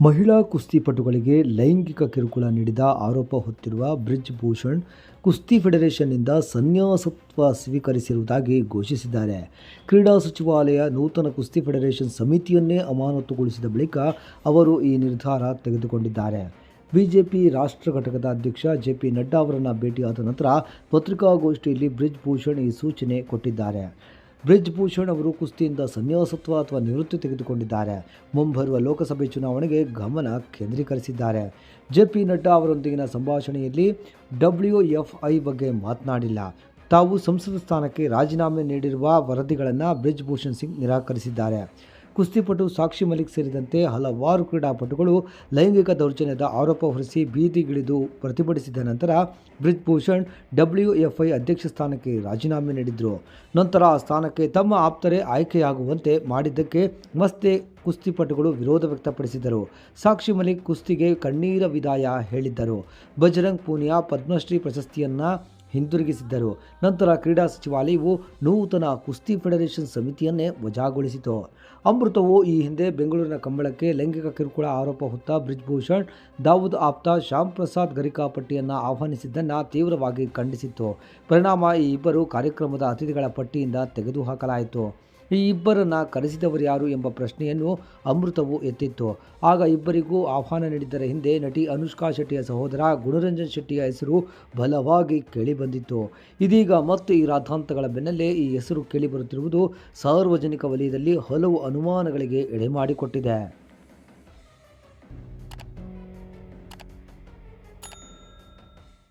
ಮಹಿಳಾ ಕುಸ್ತಿಪಟುಗಳಿಗೆ ಲೈಂಗಿಕ ಕಿರುಕುಳ ನೀಡಿದ ಆರೋಪ ಹೊತ್ತಿರುವ ಬ್ರಿಜ್ ಭೂಷಣ್ ಕುಸ್ತಿ ಫೆಡರೇಷನ್ನಿಂದ ಸನ್ಯಾಸತ್ವ ಸ್ವೀಕರಿಸಿರುವುದಾಗಿ ಘೋಷಿಸಿದ್ದಾರೆ. ಕ್ರೀಡಾ ಸಚಿವಾಲಯ ನೂತನ ಕುಸ್ತಿ ಫೆಡರೇಷನ್ ಸಮಿತಿಯನ್ನೇ ಅಮಾನತುಗೊಳಿಸಿದ ಬಳಿಕ ಅವರು ಈ ನಿರ್ಧಾರ ತೆಗೆದುಕೊಂಡಿದ್ದಾರೆ. ಬಿಜೆಪಿ ರಾಷ್ಟ್ರ ಘಟಕದ ಅಧ್ಯಕ್ಷ ಜೆ ಪಿ ನಡ್ಡಾ ಅವರನ್ನು ಭೇಟಿಯಾದ ನಂತರ ಪತ್ರಿಕಾಗೋಷ್ಠಿಯಲ್ಲಿ ಬ್ರಿಜ್ ಭೂಷಣ್ ಈ ಸೂಚನೆ ಕೊಟ್ಟಿದ್ದಾರೆ. ಬ್ರಿಜ್ ಭೂಷಣ್ ಅವರು ಕುಸ್ತಿಯಿಂದ ಸನ್ಯಾಸತ್ವ ಅಥವಾ ನಿವೃತ್ತಿ ತೆಗೆದುಕೊಂಡಿದ್ದಾರೆ. ಮುಂಬರುವ ಲೋಕಸಭೆ ಚುನಾವಣೆಗೆ ಗಮನ ಕೇಂದ್ರೀಕರಿಸಿದ್ದಾರೆ. ಜೆ ಪಿ ನಡ್ಡಾ ಅವರೊಂದಿಗಿನ ಸಂಭಾಷಣೆಯಲ್ಲಿ ಡಬ್ಲ್ಯೂ ಎಫ್ ಐ ಬಗ್ಗೆ ಮಾತನಾಡಿಲ್ಲ. ತಾವು ಸಂಸದ ಸ್ಥಾನಕ್ಕೆ ರಾಜೀನಾಮೆ ನೀಡಿರುವ ವರದಿಗಳನ್ನು ಬ್ರಿಜ್ ಭೂಷಣ್ ಸಿಂಗ್ ನಿರಾಕರಿಸಿದ್ದಾರೆ. ಕುಸ್ತಿಪಟು ಸಾಕ್ಷಿ ಮಲಿಕ್ ಸೇರಿದಂತೆ ಹಲವಾರು ಕ್ರೀಡಾಪಟುಗಳು ಲೈಂಗಿಕ ದೌರ್ಜನ್ಯದ ಆರೋಪ ಹೊರಿಸಿ ಬೀದಿಗಿಳಿದು ಪ್ರತಿಭಟಿಸಿದ ನಂತರ Brij Bhushan W F I ಅಧ್ಯಕ್ಷ ಸ್ಥಾನಕ್ಕೆ ರಾಜೀನಾಮೆ ನೀಡಿದರು. ನಂತರ ಆ ಸ್ಥಾನಕ್ಕೆ ತಮ್ಮ ಆಪ್ತರೇ ಆಯ್ಕೆಯಾಗುವಂತೆ ಮಾಡಿದ್ದಕ್ಕೆ ಮತ್ತೆ ಕುಸ್ತಿಪಟುಗಳು ವಿರೋಧ ವ್ಯಕ್ತಪಡಿಸಿದರು. ಸಾಕ್ಷಿ ಮಲಿಕ್ ಕುಸ್ತಿಗೆ ಕಣ್ಣೀರ ವಿದಾಯ ಹೇಳಿದ್ದರು. ಬಜರಂಗ್ ಪೂನಿಯಾ ಪದ್ಮಶ್ರೀ ಪ್ರಶಸ್ತಿಯನ್ನು ಹಿಂದಿರುಗಿಸಿದ್ದರು. ನಂತರ ಕ್ರೀಡಾ ಸಚಿವಾಲಯವು ನೂತನ ಕುಸ್ತಿ ಫೆಡರೇಷನ್ ಸಮಿತಿಯನ್ನೇ ವಜಾಗೊಳಿಸಿತು. ಅಮೃತವು ಈ ಹಿಂದೆ ಬೆಂಗಳೂರಿನ ಕಂಬಳಕ್ಕೆ ಲೈಂಗಿಕ ಕಿರುಕುಳ ಆರೋಪ ಹೊತ್ತ ಬ್ರಿಜ್ಭೂಷಣ್, ದಾವೂದ್ ಆಪ್ತ, ಶ್ಯಾಮ್ ಪ್ರಸಾದ್ ಗರಿಕಾಪಟ್ಟಿಯನ್ನು ಆಹ್ವಾನಿಸಿದ್ದನ್ನು ತೀವ್ರವಾಗಿ ಖಂಡಿಸಿತ್ತು. ಪರಿಣಾಮ ಈ ಇಬ್ಬರು ಕಾರ್ಯಕ್ರಮದ ಅತಿಥಿಗಳ ಪಟ್ಟಿಯಿಂದ ತೆಗೆದುಹಾಕಲಾಯಿತು. ಈ ಇಬ್ಬರನ್ನು ಕರೆಸಿದವರು ಯಾರು ಎಂಬ ಪ್ರಶ್ನೆಯನ್ನು ಅಮೃತವು ಎತ್ತಿತ್ತು. ಆಗ ಇಬ್ಬರಿಗೂ ಆಹ್ವಾನ ನೀಡಿದ್ದರ ಹಿಂದೆ ನಟಿ ಅನುಷ್ಕಾ ಶೆಟ್ಟಿಯ ಸಹೋದರ ಗುಣರಂಜನ್ ಶೆಟ್ಟಿಯ ಹೆಸರು ಬಲವಾಗಿ ಕೇಳಿಬಂದಿತ್ತು. ಇದೀಗ ಮತ್ತೆ ಈ ರಾಧಾಂತಗಳ ಬೆನ್ನಲ್ಲೇ ಈ ಹೆಸರು ಕೇಳಿಬರುತ್ತಿರುವುದು ಸಾರ್ವಜನಿಕ ವಲಯದಲ್ಲಿ ಹಲವು ಅನುಮಾನಗಳಿಗೆ ಎಡೆಮಾಡಿಕೊಟ್ಟಿದೆ.